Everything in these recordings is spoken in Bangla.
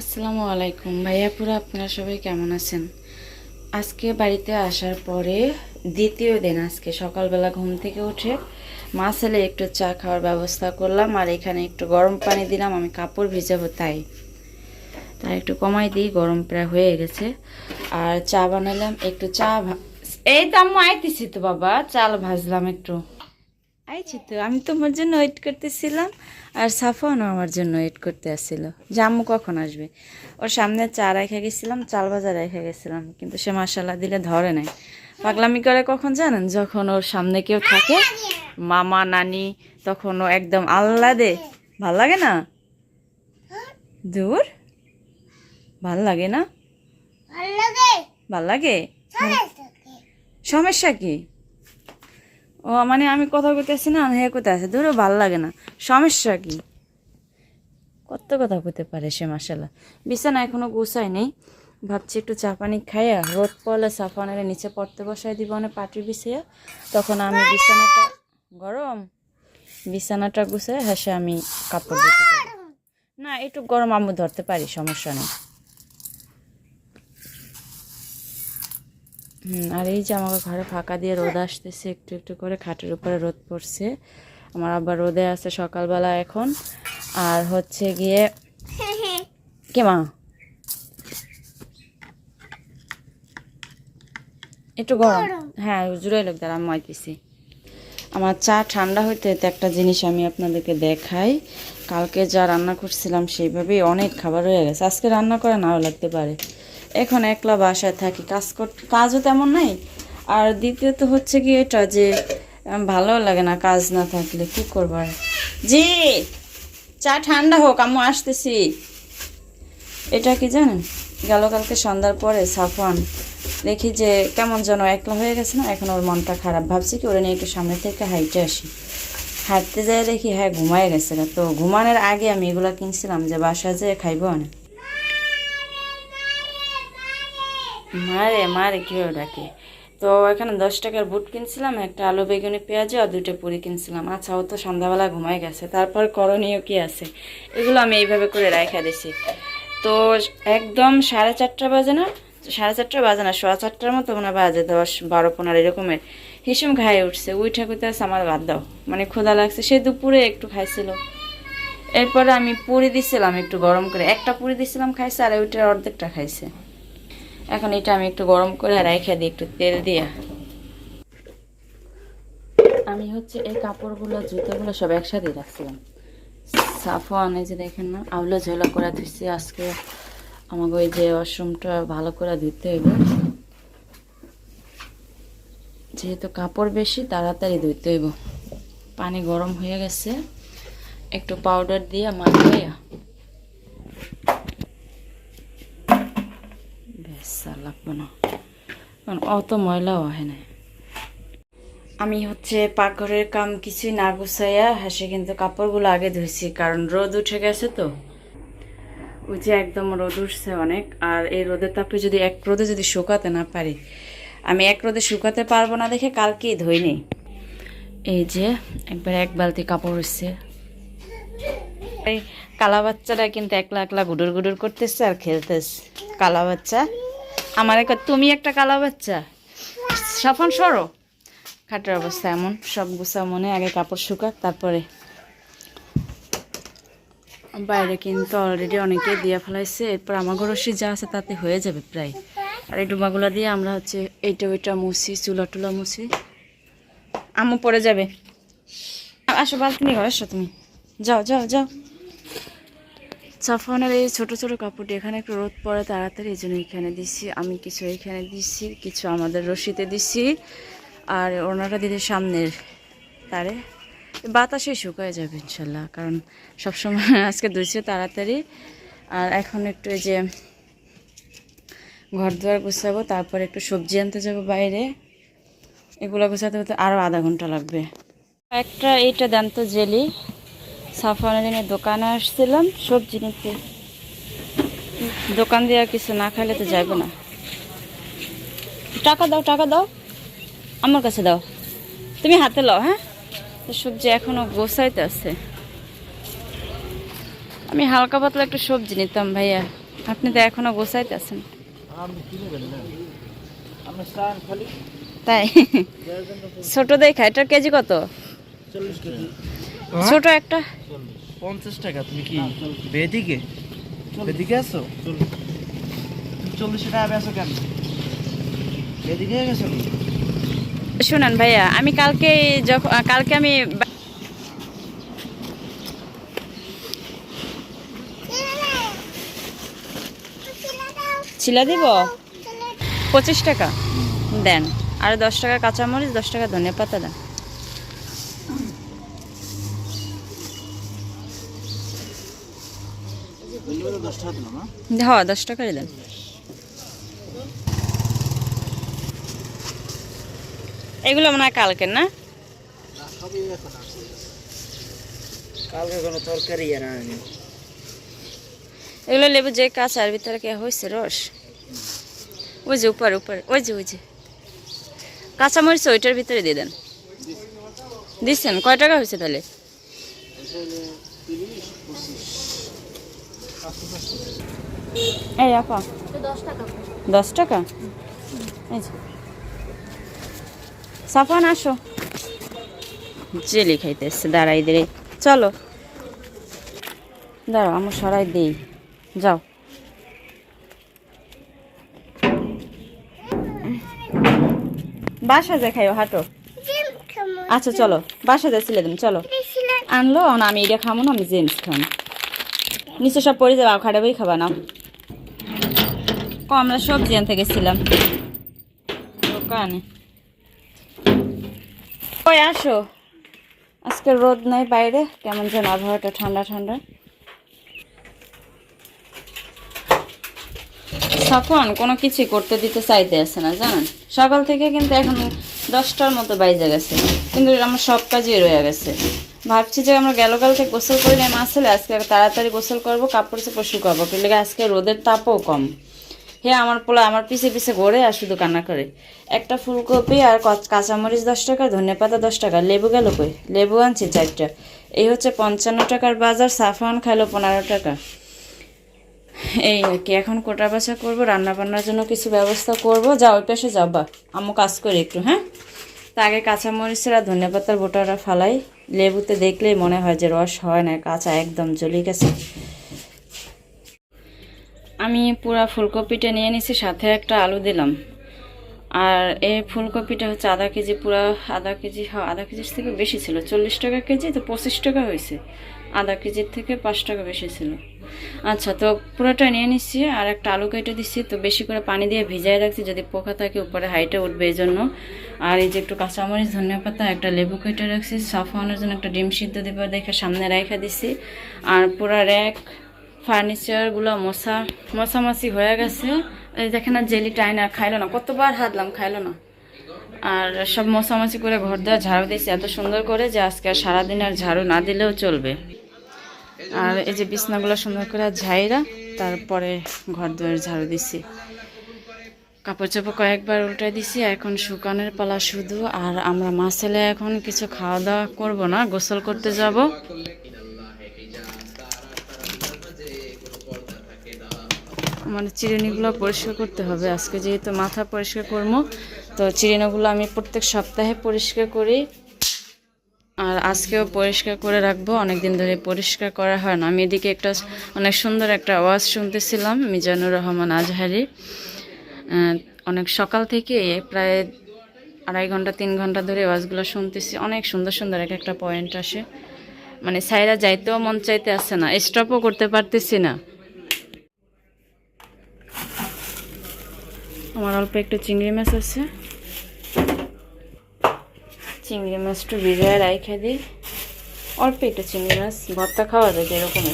আসসালামু আলাইকুম। ভাইয়াপুরা আপনারা সবাই কেমন আছেন? আজকে বাড়িতে আসার পরে দ্বিতীয় দিন আজকে সকালবেলা ঘুম থেকে উঠে মা ছেলে একটু চা খাওয়ার ব্যবস্থা করলাম আর এখানে একটু গরম পানি দিলাম, আমি কাপড় ভিজাবো তাই। তাই একটু কমাই দিই, গরম প্রায় হয়ে গেছে। আর চা বানালাম, একটু চা এই তো আম্মু আইতেছি তো বাবা, চাল ভাজলাম একটু। আইছি তো আমি তোমার জন্য ওয়েট করতেছিলাম আর সাফানও আমার জন্য ওয়েট করতে আসছিল। আম্মু কখন আসবে? ওর সামনে চা রেখে গেছিলাম চাল বাজার রেখে গেছিলাম কিন্তু সে মাসাল্লাহ দিলে ধরে নাই। পাগলামি করে কখন জানেন? যখন ওর সামনে কেউ থাকে মামা নানি তখন ও একদম আহ্লাদে ভালো লাগে না? দূর? ভালো লাগে না? ভালো লাগে। সমস্যা কি? ও মানে আমি কথা কইতেছি না হে কোথায় আছে। ধরো ভালো লাগে না। সমস্যা কি? কত কথা কইতে পারে সে মাসাল্লাহ বিছানা এখনও গুছাই নেই। ভাবছি একটু চা পানি খাইয়া রোদ পড়লে সাফানের নিচে পড়তে বসাই দিব অনেক পাটি বিছাইয়া। তখন আমি বিছানাটা গরম, বিছানাটা গুছাই হেসে আমি কাপড় না, একটু গরম আম্মু ধরতে পারি, সমস্যা নেই। আর এই যে আমাকে ঘরে ফাঁকা দিয়ে রোদ আসতেছে একটু একটু করে খাটের উপরে রোদ পড়ছে। আমার আবার রোদে আছে সকালবেলা এখন। আর হচ্ছে গিয়ে কে মা? একটু গরম। হ্যাঁ জুড়ে লোক দ্বারা আমি মাইতেছি। আমার চা ঠান্ডা হইতে হইতে একটা জিনিস আমি আপনাদেরকে দেখাই। কালকে যা রান্না করছিলাম সেইভাবেই অনেক খাবার হয়ে গেছে। আজকে রান্না করে নাও লাগতে পারে। এখন একলা বাসায় থাকি। কাজ করতে কাজও তেমন নাই। আর দ্বিতীয়ত হচ্ছে কি এটা যে ভালো লাগে না কাজ না থাকলে। কি করব আর? জি, চা ঠান্ডা হোক আমি আসতেছি। এটা কি জানেন? গেল কালকে সন্ধ্যার পরে সাফওয়ান দেখি যে কেমন যেন একলা হয়ে গেছে না, এখন ওর মনটা খারাপ। ভাবছি কি ওরা নিয়ে একটু সামনে থেকে হাইটে আসি। হাঁটতে যেয়ে দেখি হ্যাঁ ঘুমায় গেছে। তো ঘুমানোর আগে আমি এগুলো কিনছিলাম যে বাসা যেয়ে খাইবো অনেক মারে মারে কেউ ডাকে তো এখানে দশ টাকার বুট কিনছিলাম, একটা আলু, বেগুনি, পেঁয়াজ আর দুটো পুরি কিনছিলাম। আচ্ছা ও তো সন্ধ্যাবেলা ঘুমাই গেছে। তারপর করণীয় কি আছে? এগুলো আমি এইভাবে করে রাখা দিছি। তো একদম সাড়ে চারটা বাজে না? সাড়ে চারটা বাজে না, সোয়া চারটার মতো মনে বাজে, দশ, বারো, পনেরো, এরকমের। হিসুম খাইয়ে উঠছে। উঠে কইতে আছে, আমার বাদ দাও। মানে ক্ষুধা লাগছে। সে দুপুরে একটু খাইছিল। এরপরে আমি পুরি দিছিলাম একটু গরম করে। একটা পুরি দিছিলাম, খাইছে, আর ওইটার অর্ধেকটা খাইছে। এখন এটা আমি একটু গরম করে রেখে দিই, একটু তেল দিয়ে। আমি হচ্ছে এই কাপড়গুলো, জুতোগুলো সব একসাথে রাখছিলাম। সাফওয়ান, এই যে দেখেন না, আউলো ঝোলা করে ধুইছি। আজকে আমাকে ওই যে ওয়াশরুমটা ভালো করে ধুতে হইব। যেহেতু কাপড় বেশি, তাড়াতাড়ি ধুইতে হইব। পানি গরম হয়ে গেছে। একটু পাউডার দিয়ে মাখাইয়া বেশ লাগবে না। কারণ অত ময়লাও হয় না আমি হচ্ছে পাকঘরের কাম কিছুই না গুছাইয়া হাসে কিন্তু কাপড়গুলো আগে ধুইছি, কারণ রোদ উঠে গেছে তো। ওই যে একদম রোদ উঠছে অনেক, আর এই রোদের তাপে যদি এক রোদে যদি শুকাতে না পারি, আমি এক রোদে শুকাতে পারব না দেখে কালকেই ধুই ধুইনি। এই যে একবার এক বালতি কাপড় হচ্ছে কালা বাচ্চাটা কিন্তু একলা একলা গুডুর গুডুর করতেছে আর খেলতেছে। কালা বাচ্চা আমার এক, তুমি একটা কালা বাচ্চা। সফন, সরো। খাটের অবস্থা এমন, সব গুছা মনে, আগে কাপড় শুকাক, তারপরে। বাইরে কিন্তু অলরেডি অনেকে দিয়ে ফেলাইছে, এরপর আমার রশি যা আছে তাতে হয়ে যাবে প্রায়। আর এই ডুবাগুলো দিয়ে আমরা হচ্ছে এইটা ওইটা মুছি, চুলা টুলা মুছি। আমু পড়ে যাবে। আসো বালতি নিয়ে ঘর আসো তুমি। যাও যাও যাও। সাফনের এই ছোট ছোট কাপড়টি এখানে একটু রোদ পড়ে তাড়াতাড়ি, এই জন্য এখানে দিছি। আমি কিছু এখানে দিছি, কিছু আমাদের রশিতে দিছি। আর ওনারা দিদি সামনের তারে, বাতাসে শুকায় যাবে ইনশাল্লাহ, কারণ সবসময় আজকে ধুইছে তাড়াতাড়ি। আর এখন একটু এই যে ঘর দুয়ার গুছাবো, তারপর একটু সবজি আনতে যাব বাইরে। এগুলো গুছাতে হতে আরও আধা ঘণ্টা লাগবে। একটা এইটা দেন তো জেলি। সাফানের দিনে দোকানে আসছিলাম সবজি নিতে। দোকান দিয়ে কিছু না খাইলে তো যাইব না। টাকা দাও টাকা দাও। আমার কাছে দাও। তুমি হাতে লও হ্যাঁ? সবজি এখনও গোছাইতে আছে। আমি হালকা পাতলা একটু সবজি নিতাম ভাইয়া। আপনি তো এখনও গোসাইতে আছেন। তাই? ছোট দেখা এটার কেজি কত? চল্লিশ কেজি। ছোট একটা। পঞ্চাশ টাকা তুমি কি বেদিকে? বেদিকে আছো? তুমি চল্লিশ টাকা বেছো কেন? বেদিকে গেছো কি ভাইয়া আমি কালকে যখন কালকে আমি ছিলা দিব? পঁচিশ টাকা। দেন। আর দশ টাকা কাঁচামরিচ দশ টাকা ধনে পাতা দেন দশ টাকা দিলাম না হ্যাঁ? দশ টাকারই দেন। এগুলো মনে হয় কালকের না? কালকে কোনো তরকারি আর আনি এগুলো লেবু যে কাঁচার ভিতরে কে হয়েছে রস? ওই যে উপরে উপরে ওই যে ওই যে। কাঁচামরিচ ওইটার ভিতরে দিয়ে দেন। দিচ্ছেন কয় টাকা হয়েছে তাহলে? এই আপা। দশ টাকা? এই যে। সাফান আসো। জেলি খাইতে এসছে দাঁড়াই দিলে চলো। দাঁড়াও আমার সরাই দেই। যাও। বাসা যে খাইও হাঁটো। আচ্ছা চলো। বাসা যা ছিলে তুমি চলো। আনলো না আমি এটা খাব না আমি জেমস খাম। নিচে সব পড়ে যাব খাড়ে বই খাবা না ক, আমরা সবজি আনতে গেছিলাম। দোকানে। ওই আসো। আজকে রোদ নাই বাইরে, কেমন যেন আবহাওয়াটা ঠান্ডা ঠান্ডা। সাফন কোনো কিছুই করতে দিতে চাইতে আসে না, জানেন? সকাল থেকে কিন্তু এখন দশটার মতো বাইজে গেছে। কিন্তু আমার সব কাজই রয়ে গেছে। ভাবছি যে আমরা গেল কালকে গোসল করে নিয়ে আসলে আজকে তাড়াতাড়ি গোসল করব, কাপড় চোপড় শুকাবো। কিন্তু আজকে রোদের তাপও কম। হে, আমার পোলা আমার পিছে পিছে ঘোরে আর শুধু কান্না করে। একটা ফুলকপি আর কচ- কাঁচামরিচ দশ টাকা ধনে পাতা দশ টাকা, লেবু গেল কই? লেবু আনছি চারটা। এই হচ্ছে পঞ্চান্ন টাকার বাজার সাফান খাইলো পনেরো টাকা। এই আর কি, এখন কোটা বাছা করব রান্না বান্নার জন্য কিছু ব্যবস্থা করব। যা ওই পাশে যাবা আম্মু কাজ করি একটু হ্যাঁ? আগে কাঁচামরিচের আর ধনে পাতার বোটাটা ফালাই, লেবুতে দেখলেই মনে হয় যে রস হয় না, কাঁচা একদম জ্বলে গেছে। আমি পুরা ফুলকপিটা নিয়ে নিছি, সাথে একটা আলু দিলাম। আর এই ফুলকপিটা হচ্ছে আধা কেজি, পুরা আধা কেজি হ্যাঁ আধা কেজির থেকে বেশি ছিল, চল্লিশ টাকা কেজি, তো পঁচিশ টাকা হয়েছে। আধা কেজির থেকে পাঁচ টাকা বেশি ছিল। আচ্ছা তো পুরোটা নিয়ে নিচ্ছি আর একটা আলু কেটে দিচ্ছি তো বেশি করে পানি দিয়ে ভিজাই রাখছি যদি পোকা থাকে উপরে হাইটে উঠবে এই জন্য। আর এই যে একটু কাঁচামরিচ, ধনিয়া পাতা, একটা লেবু কেটে রাখছি সাফানোর জন্য একটা ডিম সিদ্ধ দিবার দেখে সামনে রেখে দিছি। আর পুরা র্যাক, ফার্নিচারগুলো মশা মশামাছি হয়ে গেছে। এই দেখেন না, জেলি টাইনা খাইলো না, কতবার হাতলাম খাইলো না। আর সব মশামাছি করে ঘর দেওয়া ঝাড়ু দিয়েছি, এত সুন্দর করে যে আজকে আর সারাদিন আর ঝাড়ু না দিলেও চলবে। আর এই যে বিছনাগুলো সুন্দর করে ঝাইরা, তারপরে ঘর দুয়ার ঝাড়ু দিছি। কাপড় চোপড় কয়েকবার উল্টে দিছি, এখন শুকানোর পালা শুধু। আর আমরা মা ছেলে এখন কিছু খাওয়া দাওয়া করব না, গোসল করতে যাব। মানে চিরুনিগুলো পরিষ্কার করতে হবে। আজকে যেহেতু মাথা পরিষ্কার করব, তো চিরুনিগুলো আমি প্রত্যেক সপ্তাহে পরিষ্কার করি। আর আজকেও পরিষ্কার করে রাখব অনেক দিন ধরে পরিষ্কার করা হয় না। আমি এদিকে একটা অনেক সুন্দর একটা আওয়াজ শুনতেছিলাম, মিজানুর রহমান আজহারি। অনেক সকাল থেকে প্রায় আড়াই ঘণ্টা, তিন ঘণ্টা ধরে আওয়াজগুলো শুনতেছি। অনেক সুন্দর সুন্দর এক একটা পয়েন্ট আসে। মানে সাইরা যাইতেও মন চাইতে আসছে না স্টপও করতে পারতেছি না। আমার অল্প একটু চিংড়ি মাছ আছে। চিংড়ি মাছটা ভিজায় রাইখে দিই। অল্প একটু চিংড়ি মাছ, ভর্তা খাওয়া যায় এরকম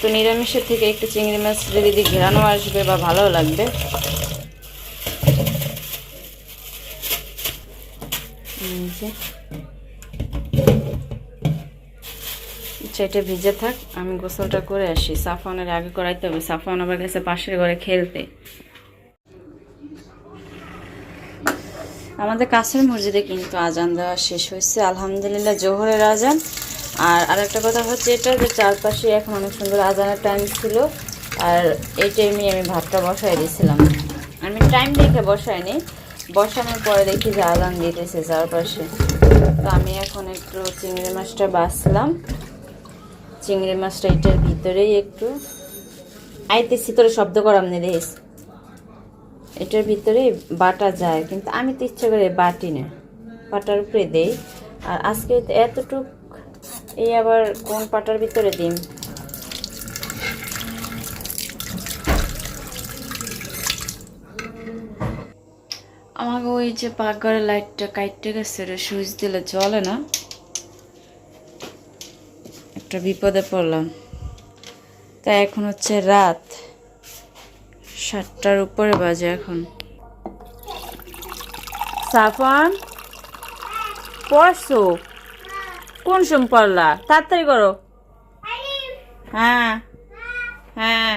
তো নিরামিষের থেকে একটু চিংড়ি মাছ যদি দিই ঘেরানো আসবে বা ভালো লাগবে। এটা ভিজে থাক, আমি গোসলটা করে আসি। সাফানের আগে করাইতে হবে। সাফান আবার গেছে পাশের ঘরে খেলতে। আমাদের কাছের মসজিদে কিন্তু আজান দেওয়া শেষ হয়েছে। আলহামদুলিল্লাহ, জোহরের আজান। আর আরেকটা কথা হচ্ছে এটা যে চারপাশে এখন অনেক সুন্দর আজানের টাইম ছিল। আর এই টাইমে আমি ভাতটা বসাই দিয়েছিলাম। আমি টাইম দেখে বসাইনি। বসানোর পরে দেখি যে আজান দিতেছে চারপাশে। তো আমি এখন একটু চিংড়ি মাছটা বাছলাম। চিংড়ি মাছটা এটার ভিতরেই একটু। আইতেছি, তোর শব্দ করাম নে দেখিস। এটার ভিতরে বাটা যায়, কিন্তু আমি তো ইচ্ছা করে বাটি না। পাটার উপরে দেই। আর আজকে এতটুক, এই আবার কোন পাটার ভিতরে দিম? আমাকে ওই যে পাকঘরের লাইটটা কাইটে গেছে রে, সুইচ দিলে জ্বলে না। একটা বিপদে পড়লাম। তা এখন হচ্ছে রাত। সাতটার উপরে বাজে এখন। সাফান পড়ছো? কোন সময় পড়লা? তাড়াতাড়ি করো। হ্যাঁ হ্যাঁ।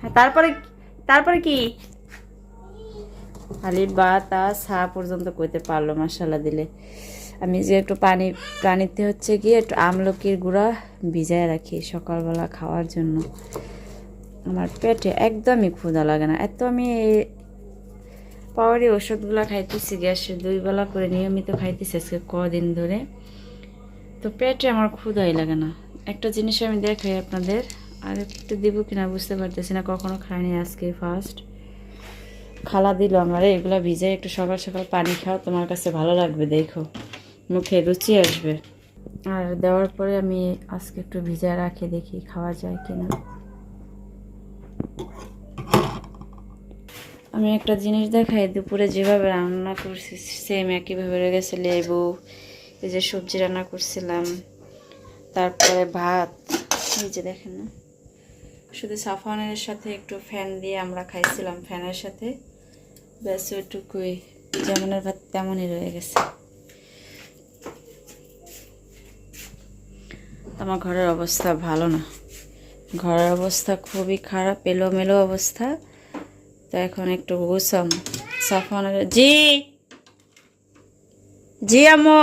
হ্যাঁ, তারপরে তারপরে কি? খালি বা তা সা পর্যন্ত কইতে পারল মশালা দিলে। আমি যে একটু পানি পানিতে হচ্ছে গিয়ে একটু আমলকির গুঁড়া ভিজায় রাখি সকালবেলা খাওয়ার জন্য। আমার পেটে একদমই ক্ষুধা লাগে না। এত আমি পাওয়ারি ওষুধগুলো খাইতেছি গ্যাসের দুই বেলা করে নিয়মিত খাইতেছি আজকে কদিন ধরে। তো পেটে আমার ক্ষুধাই লাগে না। একটা জিনিস আমি দেখাই আপনাদের আর একটু দিব কিনা বুঝতে পারতেছি না, কখনো খাইনি আজকে ফার্স্ট খালা দিল আমার, এগুলো ভিজাই একটু সকাল সকাল পানি খাও, তোমার কাছে ভালো লাগবে, দেখো। মুখে রুচি আসবে। আর দেওয়ার পরে আমি আজকে একটু ভিজা রাখে, দেখি খাওয়া যায় কিনা। আমি একটা জিনিস দেখাই, দুপুরে যেভাবে রান্না করছি সেম একইভাবে রয়ে গেছে, লেবু, এই যে সবজি রান্না করছিলাম, তারপরে ভাত, এই যে দেখেন না। শুধু সাফানের সাথে একটু ফ্যান দিয়ে আমরা খাইছিলাম ফ্যানের সাথে। ব্যাস, ওইটুকুই যেমনের ভাত তেমনই রয়ে গেছে। আমার ঘরের অবস্থা ভালো না। ঘরের অবস্থা খুবই খারাপ, এলোমেলো অবস্থা। তো এখন একটু গুছাম। সাফানের জি! জি, আম্মু!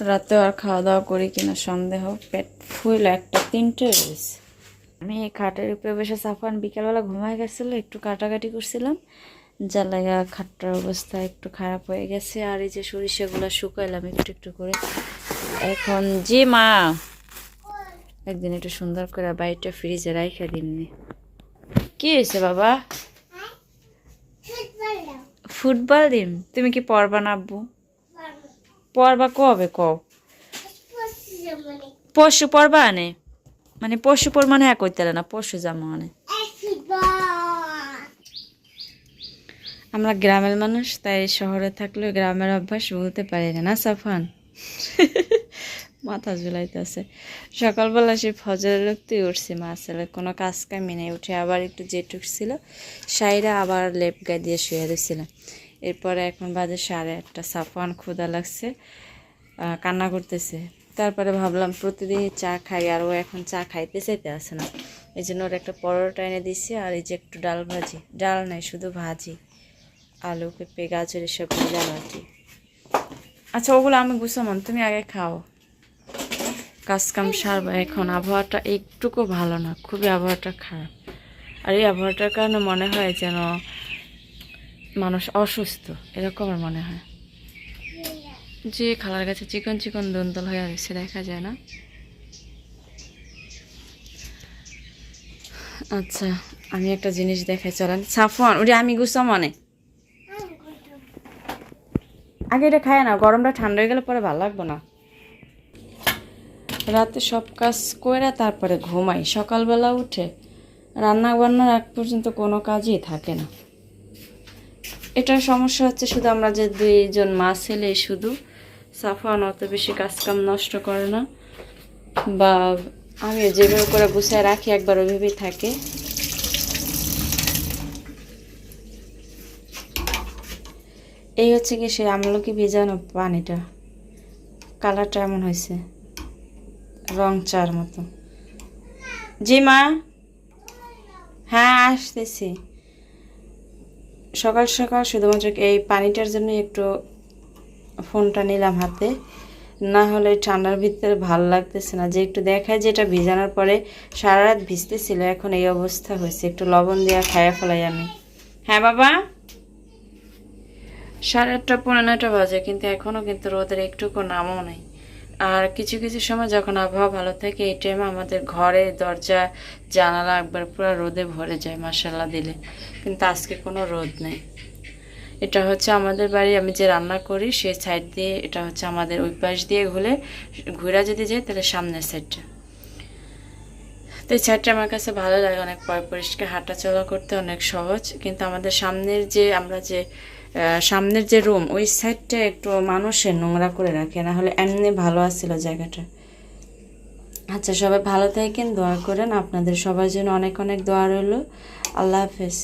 রাতে আর খাওয়া দাওয়া করি কিনা সন্দেহ, পেট ফুল একটা তিনটে রয়েছে। আমি এই খাটের উপরে বসে সাফান বিকালবেলা ঘুমায় গেছিল একটু কাটাকাটি করছিলাম। যার লাগা খাটটার অবস্থা একটু খারাপ হয়ে গেছে আর এই যে সরিষাগুলো শুকাইলাম একটু একটু করে। এখন জি মা একদিন একটু সুন্দর করে বাড়িটা ফ্রিজে রাইখা দিননি কি হয়েছে বাবা? ফুটবল দিন? তুমি কি পড়বা না আব্বু? পড়বা কবে কও? পশু পড়বা আনে? মানে পশু পর মানে এক করতে না, পশু জামা আনে। আমরা গ্রামের মানুষ, তাই শহরে থাকলেও গ্রামের অভ্যাস বলতে পারি না না সাফান? মাথা ঝুলাইতেছে। সকালবেলা সে ফজরের রক্তই উঠছি, মা ছেলে, কোনো কাজ কামি নেই, উঠে আবার একটু জেট উঠছিল সাইরা আবার লেপ গায়ে দিয়ে শুয়ে দিয়েছিলাম এরপরে এখন বাজে সাড়ে আটটা, সাফান ক্ষুদা লাগছে কান্না করতেছে। তারপরে ভাবলাম প্রতিদিন চা খাই, আর ও এখন চা খাইতে চাইতে আসে না। এই জন্য ওর একটা পরোটা এনে দিছি, আর এই যে একটু ডাল ভাজি। ডাল নাই, শুধু ভাজি। আলু, পেঁপে, গাজর, এসব মিলানো আর কি। আচ্ছা ওগুলো আমি গুছামন তুমি আগে খাও। কাজ কাম সারবা এখন, আবহাওয়াটা একটুকু ভালো না, খুবই আবহাওয়াটা খারাপ। আর এই আবহাওয়াটার কারণে মনে হয় যেন মানুষ অসুস্থ, এরকম আমার মনে হয়। যে খালার কাছে চিকন চিকন দন্তল হয়ে আছে দেখা যায় না। আচ্ছা আমি একটা জিনিস দেখাই, চলেন। সাফন ওটা আমি গুছাম মানে। আগে এটা খায় না, গরমটা ঠান্ডা হয়ে গেলে পরে ভালো লাগবে না। রাতে সব কাজ করে তারপরে ঘুমাই, সকালবেলা উঠে রান্না বান্নার আগ পর্যন্ত কোনো কাজই থাকে না। এটার সমস্যা হচ্ছে শুধু আমরা যে দুইজন মা ছেলে, শুধু সাফান অত বেশি কাজকাম নষ্ট করে না। বা আমি যেভাবে করে গুছায় রাখি, একবার ওইভাবেই থাকে। এই হচ্ছে কি সে আমলকি ভিজানো পানিটা। কালারটা এমন হয়েছে, রং চার মতো। জি মা? হ্যাঁ আসতেছি। সকাল সকাল শুধুমাত্র এই পানিটার জন্য একটু ফোনটা নিলাম হাতে। না হলে ঠান্ডার ভিতরে ভালো লাগতেছে না। যে একটু দেখায় যে এটা ভিজানোর পরে সারা রাত ভিজতেছিল, এখন এই অবস্থা হয়েছে। একটু লবণ দিয়ে খাইয়া ফেলাই আমি। হ্যাঁ বাবা? সাড়ে আটটা পনেরো নয়টা বাজে, কিন্তু এখনও কিন্তু রোদের একটুকু নামও নেই। আর কিছু কিছু সময় যখন আবহাওয়া ভালো থাকে, এই টাইমে আমাদের ঘরে দরজা, জানালা একবার পুরো রোদে ভরে যায় মাসাল্লাহ দিলে। কিন্তু আজকে কোনো রোদ নেই। এটা হচ্ছে আমাদের বাড়ি, আমি যে রান্না করি সেই সাইড দিয়ে এটা হচ্ছে আমাদের ওই পাশ দিয়ে ঘুরে ঘুরা যদি যাই তাহলে সামনের সাইডটা তো এই সাইডটা আমার কাছে ভালো লাগে, অনেক পরিষ্কার হাঁটা চলা করতে অনেক সহজ, কিন্তু আমাদের সামনের যে আমরা যে সামনের যে রুম ওই সাইডটা একটু মানুষের নোংরা করে রাখে, না হলে এমনি ভালো আসছিল জায়গাটা। আচ্ছা সবাই ভালো থাকেন, দোয়া করেন, আপনাদের সবার জন্য অনেক অনেক দোয়া রইল। আল্লাহ হাফেজ।